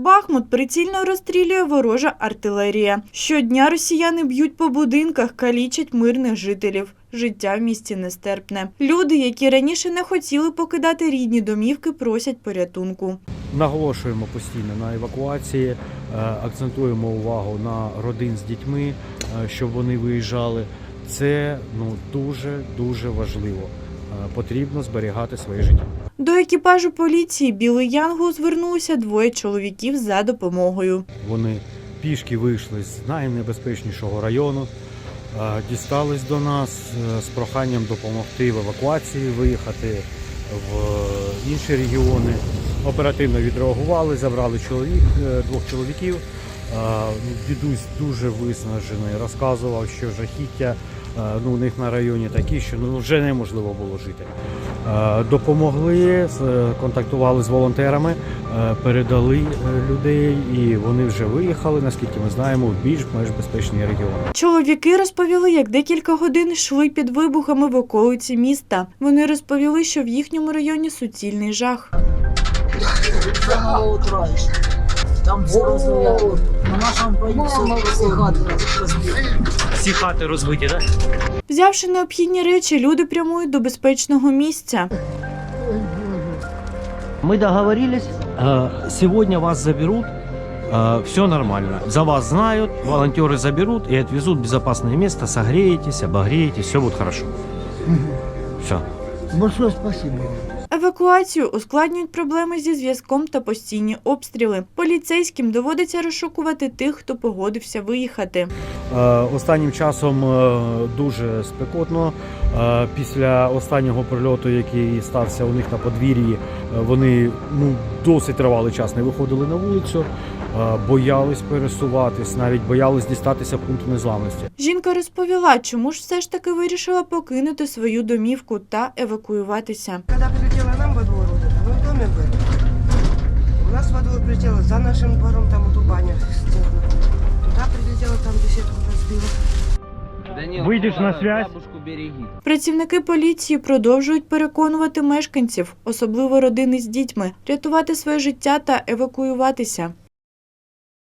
Бахмут прицільно розстрілює ворожа артилерія. Щодня росіяни б'ють по будинках, калічать мирних жителів. Життя в місті нестерпне. Люди, які раніше не хотіли покидати рідні домівки, просять порятунку. Наголошуємо постійно на евакуації, е, акцентуємо увагу на родин з дітьми, е, щоб вони виїжджали. Це ну дуже дуже важливо. Е, Потрібно зберігати своє життя. До екіпажу поліції Білий Янгол звернулися двоє чоловіків за допомогою. Вони пішки вийшли з найнебезпечнішого району, дістались до нас е, з проханням допомогти в евакуації, виїхати в інші регіони. Оперативно відреагували, забрали чоловік, е, двох чоловіків. Дідусь дуже виснажений, розказував, що жахіття ну, у них на районі такі, що ну, вже неможливо було жити. Е, Допомогли, контактували з волонтерами, е, передали е, людей, і вони вже виїхали, наскільки ми знаємо, в більш-менш безпечні регіони. Чоловіки розповіли, як декілька годин йшли під вибухами в околиці міста. Вони розповіли, що в їхньому районі суцільний жах. С самого утра еще. Там сразу я на нашем бою все, все гады разбили. Всі хати розбиті, так? Взявши необхідні речі, люди прямують до безпечного місця. Мы договорились, э, сегодня вас заберут, все нормально. За вас знают, волонтеры заберут и отвезут в безопасное место, согреетесь, обогреетесь, все будет хорошо. Все. Большое спасибо. Евакуацію ускладнюють проблеми зі зв'язком та постійні обстріли. Поліцейським доводиться розшукувати тих, хто погодився виїхати. Е, Останнім часом е, дуже спекотно. Е, Після останнього прильоту, який стався у них на подвір'ї, вони ну, досить тривалий час не виходили на вулицю, боялись пересуватись, навіть боялись дістатися пункту незламності. Жінка розповіла, чому ж все ж таки вирішила покинути свою домівку та евакуюватися. Когда прилетела нам во двор, вот это, мы в доме были. У нас во двор прилетела за нашим двором, там вот у баня сделано. Туда прилетела, там беседку разбила. Выйдешь на связь? Працівники поліції продовжують переконувати мешканців, особливо родини з дітьми, рятувати своє життя та евакуюватися.